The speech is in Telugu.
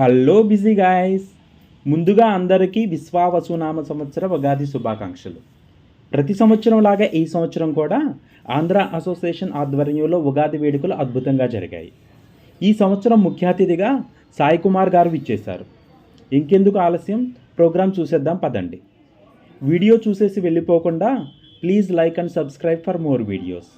హలో బిజీ గాయస్ ముందుగా అందరికీ విశ్వావసునామ సంవత్సర ఉగాది శుభాకాంక్షలు. ప్రతి సంవత్సరం లాగా ఈ సంవత్సరం కూడా ఆంధ్ర అసోసియేషన్ ఆధ్వర్యంలో ఉగాది వేడుకలు అద్భుతంగా జరిగాయి. ఈ సంవత్సరం ముఖ్య అతిథిగా సాయి కుమార్ గారు ఇచ్చేశారు ఇంకెందుకు ఆలస్యం? ప్రోగ్రాం చూసేద్దాం పదండి. వీడియో చూసేసి వెళ్ళిపోకుండా please like and subscribe for more videos.